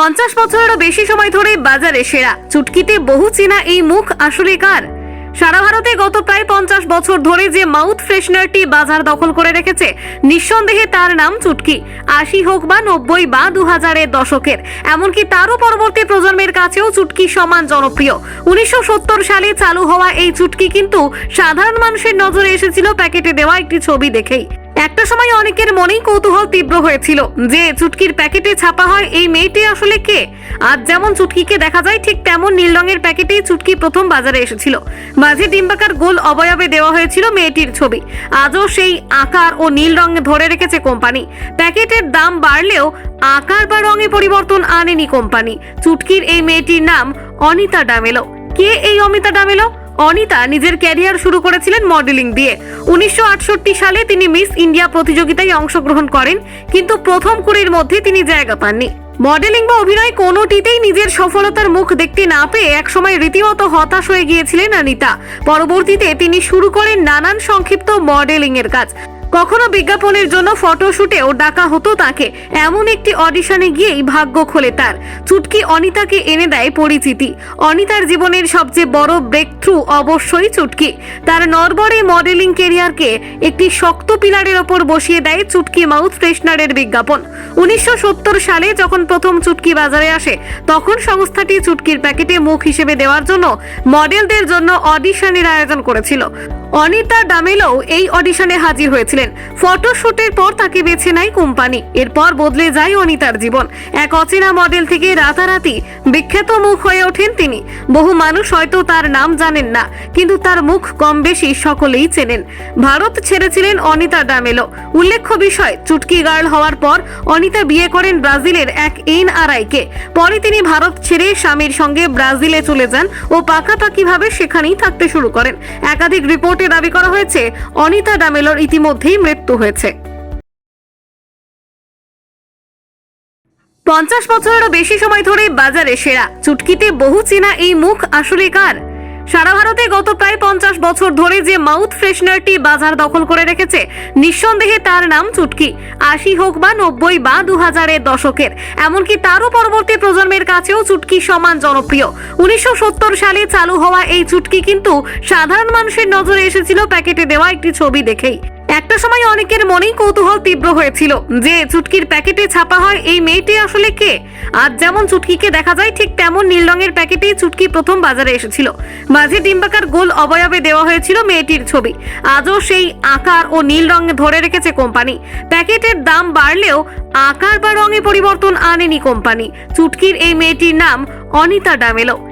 পঞ্চাশ বছরেরও বেশি সময় ধরে বাজারে সেরা। চুটকিতে বহু চেনা এই মুখ আসলে কার? সারা ভারতে গত প্রায় পঞ্চাশ বছর ধরে যে মাউথ ফ্রেশনারটি বাজার দখল করে রেখেছে, নিঃসন্দেহে তার নাম চুটকি। আশি হোক বা নব্বই বা দু হাজারের দশকের। এমনকি তারও পরবর্তী প্রজন্মের কাছেও চুটকি সমান জনপ্রিয়। উনিশশো সত্তর সালে চালু হওয়া এই চুটকি কিন্তু সাধারণ মানুষের নজরে এসেছিল প্যাকেটে দেওয়া একটি ছবি দেখেই। একটা সময় অনেকের মনেই কৌতূহল তীব্র হয়েছিল যে চুটকির প্যাকেটে ছাপা হয় এই মেয়েটি আসলে কে? আজ যেমন চুটকিকে দেখা যায়, ঠিক তেমন নীল রঙের প্যাকেটেই চুটকি প্রথম বাজারে এসেছিল। মাঝে ডিম্বাকার গোল অবয়বে দেওয়া হয়েছিল মেয়েটির ছবি। আজও সেই আকার ও নীল রঙে ধরে রেখেছে কোম্পানি। প্যাকেটের দাম বাড়লেও আকার বা রঙে পরিবর্তন আনেনি কোম্পানি। চুটকির এই মেয়েটির নাম অনিতা ডামেলো। কে এই অমিতা ডামেলো? অনিতা নিজের ক্যারিয়ার শুরু করেছিলেন মডেলিং দিয়ে। উনিশশো আটষট্টি সালে তিনি মিস ইন্ডিয়া প্রতিযোগিতায় অংশগ্রহণ করেন, কিন্তু প্রথম কুড়ির মধ্যে তিনি জায়গা পাননি। মডেলিং বা অভিনয় কোনোটিতেই নিজের সফলতার মুখ দেখতে না পেয়ে একসময় রীতিমতো হতাশ হয়ে গিয়েছিলেন অনিতা। পরবর্তীতে তিনি শুরু করেন নানান সংক্ষিপ্ত মডেলিং এর কাজ। কখনো বিজ্ঞাপনের জন্য ফটোশুটেও ডাকা হতো তাকে। এমন একটি অডিশনে গিয়েই ভাগ্য খোলে তার। চুটকি অনিতাকে এনে দেয় পরিচিতি। অনিতার জীবনের সবচেয়ে বড় ব্রেক থ্রু অবশ্যই চুটকি। তার নরবরে মডেলিং কেরিয়ারকে একটি শক্ত পিলারের ওপর বসিয়ে দেয় চুটকি মাউথ ফ্রেশনারের বিজ্ঞাপন। উনিশশো সত্তর সালে যখন প্রথম চুটকি বাজারে আসে, তখন সংস্থাটি চুটকির প্যাকেটে মুখ হিসেবে দেওয়ার জন্য মডেলদের জন্য অডিশনের আয়োজন করেছিল। অনিতা ডামেলো এই অডিশনে হাজির হয়েছিলেন ফটোশুটের পর তাকে বেছে নেয় কোম্পানি, এরপর বদলে যায় অনিতার জীবন। এক অচেনা মডেল থেকে রাতারাতি বিখ্যাত মুখ হয়ে ওঠেন তিনি। বহু মানুষ হয়তো তার নাম জানেন না, কিন্তু তার মুখ কম বেশি সকলেই চেনেন। ভারত ছেড়েছিলেন অনিতা ডামেলো উল্লেখ্য বিষয়, চুটকি গার্ল হওয়ার পর অনিতা বিয়ে করেন ব্রাজিলের এক এন কে। পরে তিনি ভারত ছেড়ে স্বামীর সঙ্গে ব্রাজিলে চলে যান ও পাকাপাকিভাবে সেখানেই থাকতে শুরু করেন। একাধিক রিপোর্টে দাবি করা হয়েছে, অনিতা ডামেলোর ইতিমধ্যেই মৃত্যু হয়েছে। পঞ্চাশ বছরেরও বেশি সময় ধরে বাজারে সেরা। চুটকিতে বহু চেনা এই মুখ আসলে কার? সারা ভারতে গত প্রায় পঞ্চাশ বছর ধরে যে মাউথ ফ্রেশনারটি বাজার দখল করে রেখেছে, নিঃসন্দেহে তার নাম চুটকি। আশি হোক বা নব্বই বা দু হাজারের দশকের। এমনকি তারও পরবর্তী প্রজন্মের কাছেও চুটকি সমান জনপ্রিয়। উনিশশো সত্তর সালে চালু হওয়া এই চুটকি কিন্তু সাধারণ মানুষের নজরে এসেছিল প্যাকেটে দেওয়া একটি ছবি দেখেই। একটা সময় অনেকের মনেই কৌতূহল তীব্র হয়েছিল যে চুটকির প্যাকেটে ছাপা হয় এই মেয়েটি আসলে কে? আজ যেমন চুটকিকে দেখা যায়, ঠিক তেমন নীল রঙের প্যাকেটেই চুটকি প্রথম বাজারে এসেছিল। মাঝে ডিম্বাকার গোল অবয়বে দেওয়া হয়েছিল মেয়েটির ছবি। আজও সেই আকার ও নীল রঙে ধরে রেখেছে কোম্পানি। প্যাকেটের দাম বাড়লেও আকার বা রঙে পরিবর্তন আনেনি কোম্পানি। চুটকির এই মেয়েটির নাম অনিতা ডামেলো।